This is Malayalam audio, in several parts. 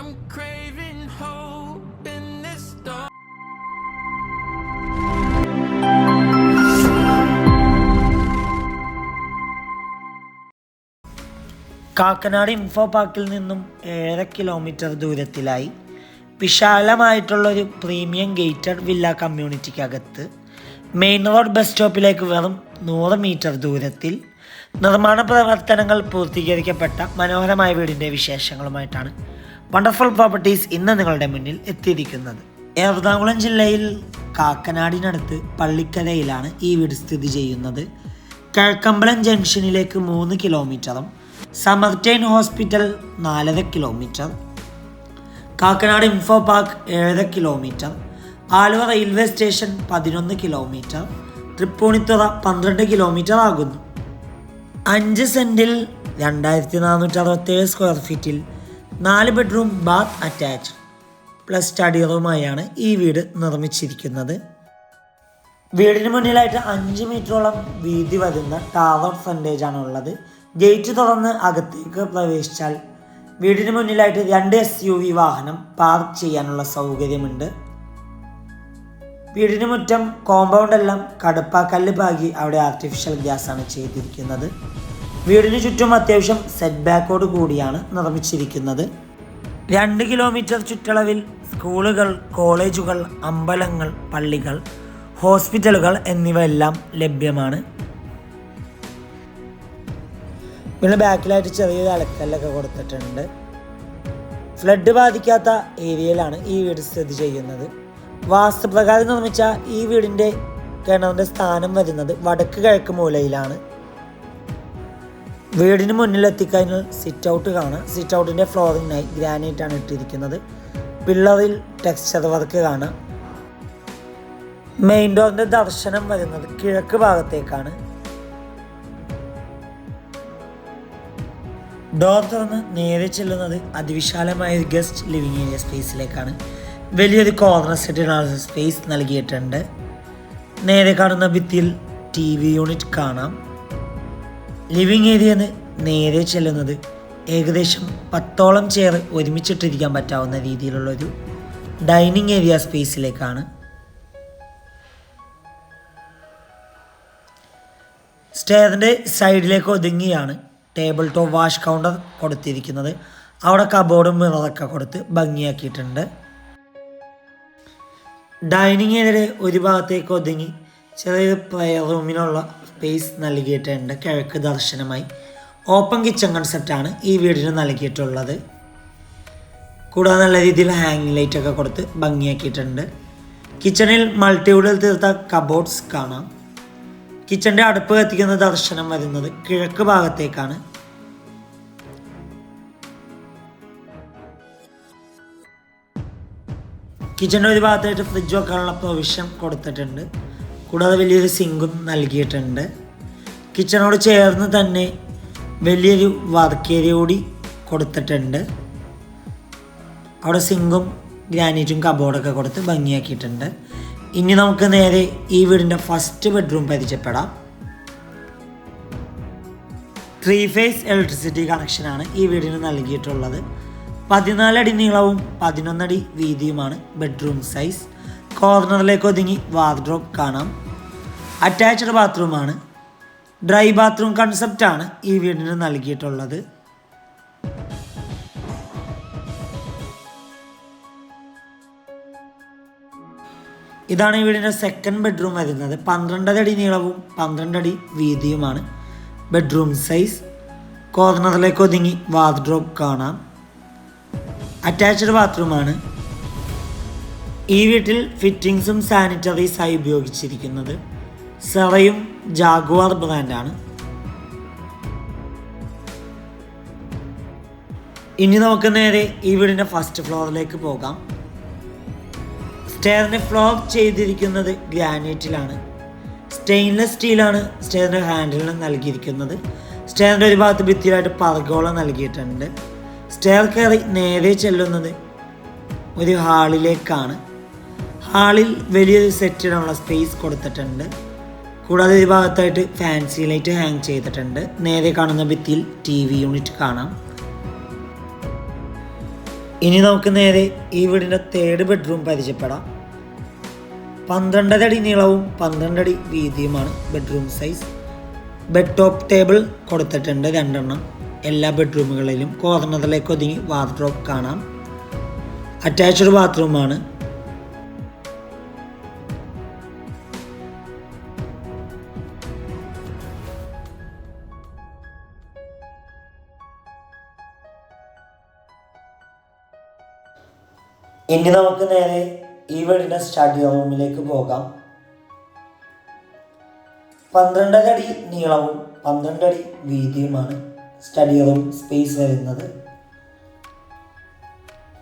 I'm craving hope in this dark. Kakkanad info പാർക്കിൽ നിന്നും ഏഴര കിലോമീറ്റർ ദൂരത്തിലായി വിശാലമായിട്ടുള്ളൊരു പ്രീമിയം ഗേറ്റഡ് വില്ല കമ്മ്യൂണിറ്റിക്കകത്ത് മെയിൻ റോഡ് ബസ് സ്റ്റോപ്പിലേക്ക് വെറും നൂറ് മീറ്റർ ദൂരത്തിൽ നിർമ്മാണ പ്രവർത്തനങ്ങൾ പൂർത്തീകരിക്കപ്പെട്ട മനോഹരമായ വീടിന്റെ വിശേഷങ്ങളുമായിട്ടാണ് വണ്ടർഫുൾ പ്രോപ്പർട്ടീസ് ഇന്ന് നിങ്ങളുടെ മുന്നിൽ എത്തിയിരിക്കുന്നത്. എറണാകുളം ജില്ലയിൽ കാക്കനാടിനടുത്ത് പള്ളിക്കരയിലാണ് ഈ വീട് സ്ഥിതി ചെയ്യുന്നത്. കിഴക്കമ്പലം ജംഗ്ഷനിലേക്ക് മൂന്ന് കിലോമീറ്ററും സമർറ്റൈൻ ഹോസ്പിറ്റൽ നാലര കിലോമീറ്റർ കാക്കനാട് ഇൻഫോ പാർക്ക് ഏഴര കിലോമീറ്റർ ആലുവ റെയിൽവേ സ്റ്റേഷൻ പതിനൊന്ന് കിലോമീറ്റർ തൃപ്പൂണിത്തുറ പന്ത്രണ്ട് കിലോമീറ്റർ ആകുന്നു. അഞ്ച് സെന്റിൽ രണ്ടായിരത്തി നാനൂറ്റി അറുപത്തേഴ് സ്ക്വയർ ഫീറ്റിൽ നാല് bedroom bath attach plus study റൂമായാണ് ഈ വീട് നിർമ്മിച്ചിരിക്കുന്നത്. വീടിന് മുന്നിലായിട്ട് അഞ്ച് മീറ്ററോളം വീതി വരുന്ന ടാവർ ഫ്രണ്ടേജ് ആണ് ഉള്ളത്. ഗേറ്റ് തുറന്ന് അകത്തേക്ക് പ്രവേശിച്ചാൽ വീടിന് മുന്നിലായിട്ട് രണ്ട് എസ് യു വി വാഹനം പാർക്ക് ചെയ്യാനുള്ള സൗകര്യമുണ്ട്. വീടിന് മുറ്റം കോമ്പൗണ്ട് എല്ലാം കടുപ്പാക്കല്ല് പാകി അവിടെ ആർട്ടിഫിഷ്യൽ ഗ്യാസ് ആണ് ചെയ്തിരിക്കുന്നത്. വീടിന് ചുറ്റും അത്യാവശ്യം സെറ്റ് ബാക്കോട് കൂടിയാണ് നിർമ്മിച്ചിരിക്കുന്നത്. രണ്ട് കിലോമീറ്റർ ചുറ്റളവിൽ സ്കൂളുകൾ കോളേജുകൾ അമ്പലങ്ങൾ പള്ളികൾ ഹോസ്പിറ്റലുകൾ എന്നിവയെല്ലാം ലഭ്യമാണ്. പിന്നെ ബാക്കിലായിട്ട് ചെറിയൊരു അലക്കല്ലൊക്കെ കൊടുത്തിട്ടുണ്ട്. ഫ്ലഡ് ബാധിക്കാത്ത ഏരിയയിലാണ് ഈ വീട് സ്ഥിതി ചെയ്യുന്നത്. വാസ്തുപ്രകാരം നിർമ്മിച്ച ഈ വീടിന്റെ കിണറിന്റെ സ്ഥാനം വരുന്നത് വടക്ക് കിഴക്ക് മൂലയിലാണ്. വീടിന് മുന്നിലെത്തിക്കഴിഞ്ഞാൽ സിറ്റ് ഔട്ട് കാണാം. സിറ്റ് ഔട്ടിന്റെ ഫ്ലോറിങ്ങിനായി ഗ്രാനൈറ്റ് ആണ് ഇട്ടിരിക്കുന്നത്. പിള്ളറിൽ ടെക്സ്ചർ വർക്ക് കാണാം. മെയിൻ ഡോറിന്റെ ദർശനം വരുന്നത് കിഴക്ക് ഭാഗത്തേക്കാണ്. ഡോർ തുറന്ന് നേരെ ചെല്ലുന്നത് അതിവിശാലമായ ഒരു ഗസ്റ്റ് ലിവിങ് ഏരിയ സ്പേസിലേക്കാണ് വലിയൊരു കോർണർ സെറ്റിനുള്ള സ്പേസ് നൽകിയിട്ടുണ്ട്. നേരെ കാണുന്ന ഭിത്തിയിൽ ടി വി യൂണിറ്റ് കാണാം. ലിവിങ് ഏരിയന്ന് നേരെ ചെല്ലുന്നത് ഏകദേശം പത്തോളം ചെയർ ഒരുമിച്ചിട്ടിരിക്കാൻ പറ്റാവുന്ന രീതിയിലുള്ളൊരു ഡൈനിങ് ഏരിയ സ്പേസിലേക്കാണ്. സ്റ്റെയറിന്റെ സൈഡിലേക്ക് ഒതുങ്ങിയാണ് ടേബിൾ ടോപ്പ് വാഷ് കൗണ്ടർ കൊടുത്തിരിക്കുന്നത്. അവിടെ കബോർഡും മിററൊക്കെ കൊടുത്ത് ഭംഗിയാക്കിയിട്ടുണ്ട്. ഡൈനിങ് ഏരിയയുടെ ഒരു ഭാഗത്തേക്ക് ഒതുങ്ങി ചെറിയ പ്രയർ റൂമിനുള്ള സ്പേസ് നൽകിയിട്ടുണ്ട്. കിഴക്ക് ദർശനമായി. ഓപ്പൺ കിച്ചൺ കൺസെപ്റ്റാണ് ഈ വീടിന് നൽകിയിട്ടുള്ളത്. കൂടാതെ നല്ല രീതിയിൽ ഹാങ് ലൈറ്റ് ഒക്കെ കൊടുത്ത് ഭംഗിയാക്കിയിട്ടുണ്ട്. കിച്ചണിൽ മൾട്ടിവുഡിൽ തീർത്ത കബോർഡ്സ് കാണാം. കിച്ചന്റെ അടുപ്പ് കത്തിക്കുന്ന ദർശനം വരുന്നത് കിഴക്ക് ഭാഗത്തേക്കാണ്. കിച്ചന്റെ ഒരു ഭാഗത്തായിട്ട് ഫ്രിഡ്ജ് വെക്കാനുള്ള പ്രൊവിഷൻ കൊടുത്തിട്ടുണ്ട്. കൂടാതെ വലിയൊരു സിങ്കും നൽകിയിട്ടുണ്ട്. കിച്ചണോട് ചേർന്ന് തന്നെ വലിയൊരു വർക്കേരിയ കൂടി കൊടുത്തിട്ടുണ്ട്. അവിടെ സിങ്കും ഗ്രാനൈറ്റും കബോർഡൊക്കെ കൊടുത്ത് ഭംഗിയാക്കിയിട്ടുണ്ട്. ഇനി നമുക്ക് നേരെ ഈ വീടിന്റെ ഫസ്റ്റ് ബെഡ്റൂം പരിചയപ്പെടാം. ത്രീ ഫേസ് ഇലക്ട്രിസിറ്റി കണക്ഷനാണ് ഈ വീടിന് നൽകിയിട്ടുള്ളത്. പതിനാലടി നീളവും പതിനൊന്നടി വീതിയുമാണ് ബെഡ്റൂം സൈസ് കോർണറിലേക്ക് ഒതുങ്ങി വാർഡ്രോബ് കാണാം. അറ്റാച്ച്ഡ് ബാത്റൂമാണ്. ഡ്രൈ ബാത്റൂം കൺസെപ്റ്റാണ് ഈ വീടിന് നൽകിയിട്ടുള്ളത്. ഇതാണ് വീടിന്റെ സെക്കൻഡ് ബെഡ്റൂം വരുന്നത്. പന്ത്രണ്ടര അടി നീളവും പന്ത്രണ്ടടി വീതിയുമാണ്. ബെഡ്റൂം സൈസ് കോർണറിലേക്ക് ഒതുങ്ങി വാർഡ്രോബ് കാണാം. അറ്റാച്ച്ഡ് ബാത്റൂമാണ് ഈ വീട്ടിൽ ഫിറ്റിങ്സും സാനിറ്ററീസായി ഉപയോഗിച്ചിരിക്കുന്നത് സെറയും ജാഗ്വാർ ബ്രാൻഡാണ് ഇനി നമുക്ക് നേരെ ഈ വീടിന്റെ ഫസ്റ്റ് ഫ്ലോറിലേക്ക് പോകാം. സ്റ്റെയറിന് ഫ്ലോർ ചെയ്തിരിക്കുന്നത് ഗ്രാനൈറ്റിലാണ് സ്റ്റെയിൻലെസ് സ്റ്റീലാണ് സ്റ്റെയറിന്റെ ഹാൻഡിലിന് നൽകിയിരിക്കുന്നത്. സ്റ്റെയറിന്റെ ഒരു ഭാഗത്ത് ഭിത്തിയിലായിട്ട് പർഗോള നൽകിയിട്ടുണ്ട്. സ്റ്റെയർ കയറി നേരെ ചെല്ലുന്നത് ഒരു ഹാളിലേക്കാണ് ഹാളിൽ വലിയൊരു സെറ്റിനുള്ള സ്പേസ് കൊടുത്തിട്ടുണ്ട്. കൂടാതെ ഈ ഭാഗത്തായിട്ട് ഫാൻസി ലൈറ്റ് ഹാങ് ചെയ്തിട്ടുണ്ട്. നേരെ കാണുന്ന ഭിത്തിയിൽ ടി വി യൂണിറ്റ് കാണാം. ഇനി നമുക്ക് നേരെ ഈ വീടിന്റെ തേർഡ് ബെഡ്റൂം പരിചയപ്പെടാം. പന്ത്രണ്ടര അടി നീളവും പന്ത്രണ്ടടി വീതിയുമാണ് bedroom size bed top table കൊടുത്തിട്ടുണ്ട് രണ്ടെണ്ണം. എല്ലാ ബെഡ്റൂമുകളിലും കോർണറിലേക്ക് ഒതുങ്ങി വാർഡ്രോബ് കാണാം. അറ്റാച്ച്ഡ് ബാത്റൂമാണ് ഇനി നമുക്ക് നേരെ ഈ വീടിന്റെ സ്റ്റഡി റൂമിലേക്ക് പോകാം. പന്ത്രണ്ടര അടി നീളവും പന്ത്രണ്ടടി വീതിയുമാണ് സ്റ്റഡി റൂം സ്പേസ് വരുന്നത്.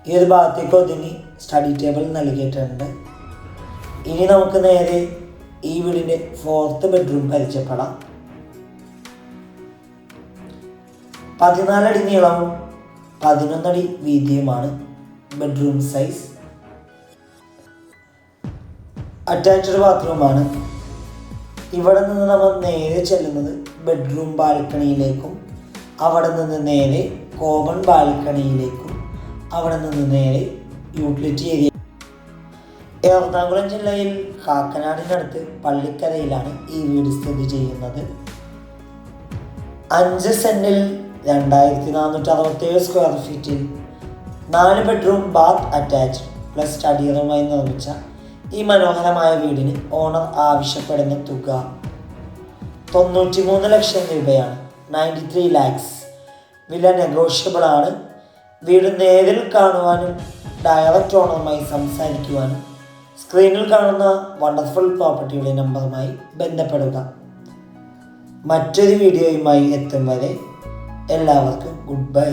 ഈ ഒരു ഭാഗത്തേക്ക് ഒതുങ്ങി സ്റ്റഡി ടേബിൾ നൽകിയിട്ടുണ്ട്. ഇനി നമുക്ക് നേരെ ഈ വീടിന്റെ ഫോർത്ത് ബെഡ്റൂം പരിചയപ്പെടാം. പതിനാലടി നീളവും പതിനൊന്നടി വീതിയുമാണ് ബെഡ്റൂം സൈസ് അറ്റാച്ച്ഡ് ബാത്റൂമാണ് ഇവിടെ നിന്ന് നമ്മൾ നേരെ ചെല്ലുന്നത് ബെഡ്റൂം ബാൽക്കണിയിലേക്കും അവിടെ നിന്ന് നേരെ കോമൺ ബാൽക്കണിയിലേക്കും അവിടെ നിന്ന് നേരെ യൂട്ടിലിറ്റി ഏരിയ എറണാകുളം ജില്ലയിൽ കാക്കനാടിനടുത്ത് പള്ളിക്കരയിലാണ് ഈ വീട് സ്ഥിതി ചെയ്യുന്നത്. അഞ്ച് സെന്റിൽ രണ്ടായിരത്തി നാനൂറ്റി അറുപത്തേഴ് സ്ക്വയർ ഫീറ്റിൽ നാല് bedroom bath attached plus study റൂമായി നിർമ്മിച്ച ഈ മനോഹരമായ വീടിന് ഓണർ ആവശ്യപ്പെടുന്ന തുക തൊണ്ണൂറ്റി മൂന്ന് ലക്ഷം രൂപയാണ്. നയന്റി ത്രീ ലാക്സ് വില നെഗോഷ്യബിൾ ആണ്. വീട് നേരിൽ കാണുവാനും ഡയറക്റ്റ് ഓണറുമായി സംസാരിക്കുവാനും സ്ക്രീനിൽ കാണുന്ന വണ്ടർഫുൾ പ്രോപ്പർട്ടിയുടെ നമ്പറുമായി ബന്ധപ്പെടുക. മറ്റൊരു വീഡിയോയുമായി എത്തും വരെ എല്ലാവർക്കും goodbye